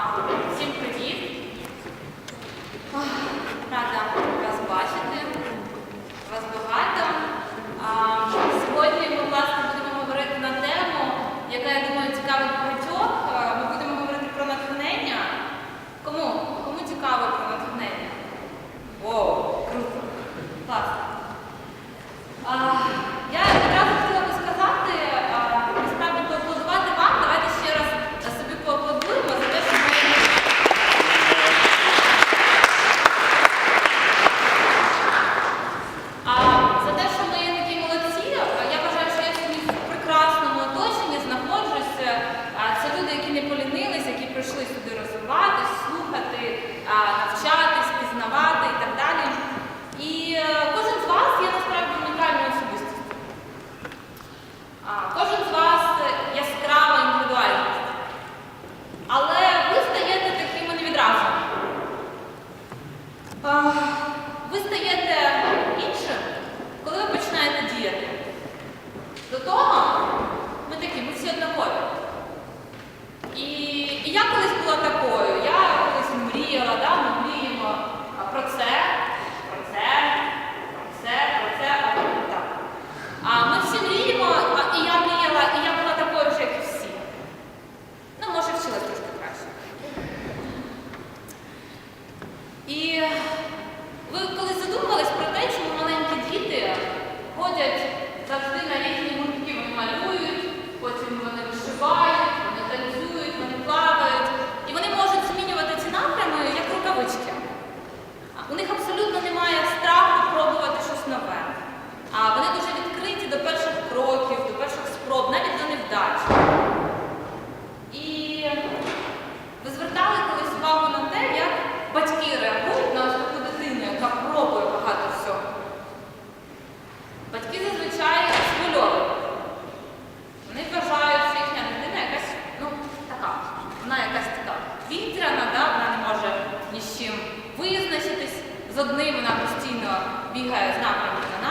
아.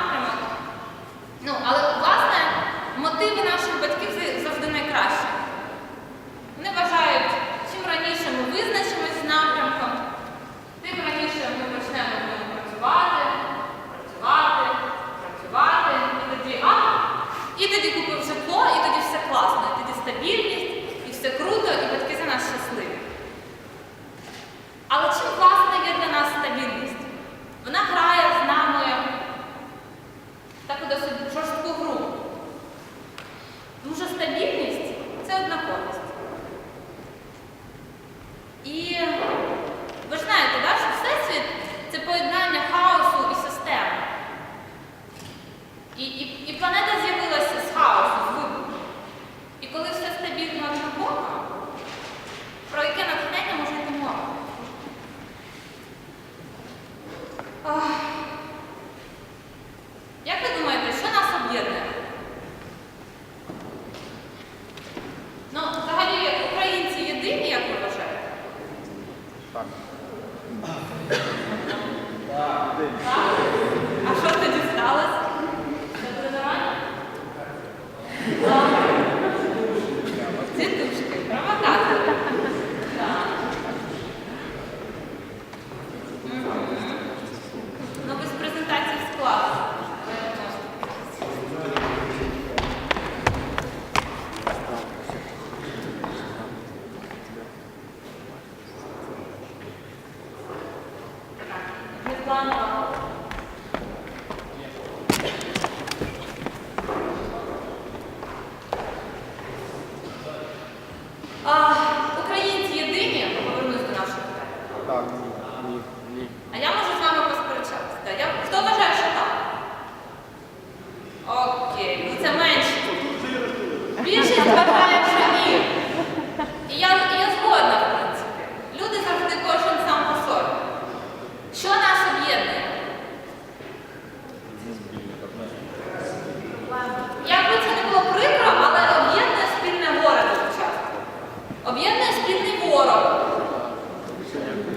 напрямок. Ну, Але, власне, мотиви наших батьків завжди найкращі. Вони вважають, чим раніше ми визначимо, Wow.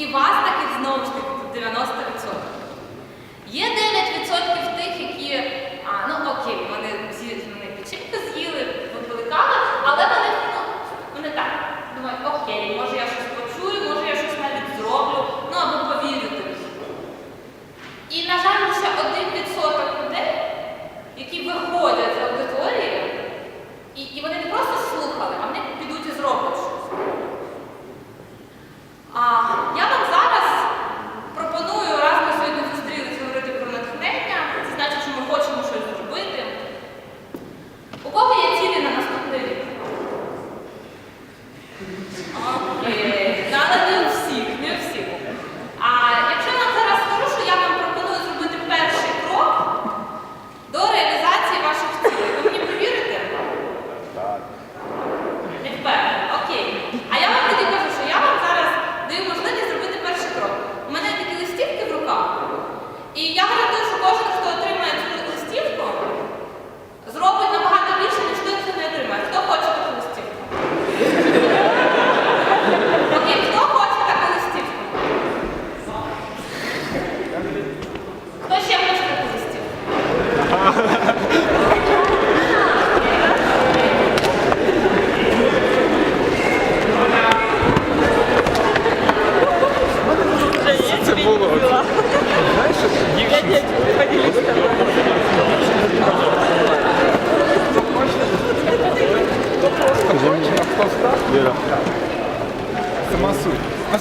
І вас таки знову ж таки тут 90%. Є 9% тих, які, а, ну окей, вони всі вони печінку з'їли, викликали, але вони, ну, вони так думають, окей, може.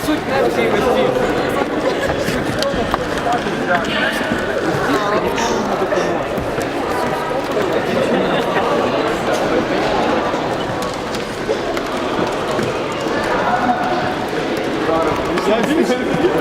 суть необхідності. Я вижу.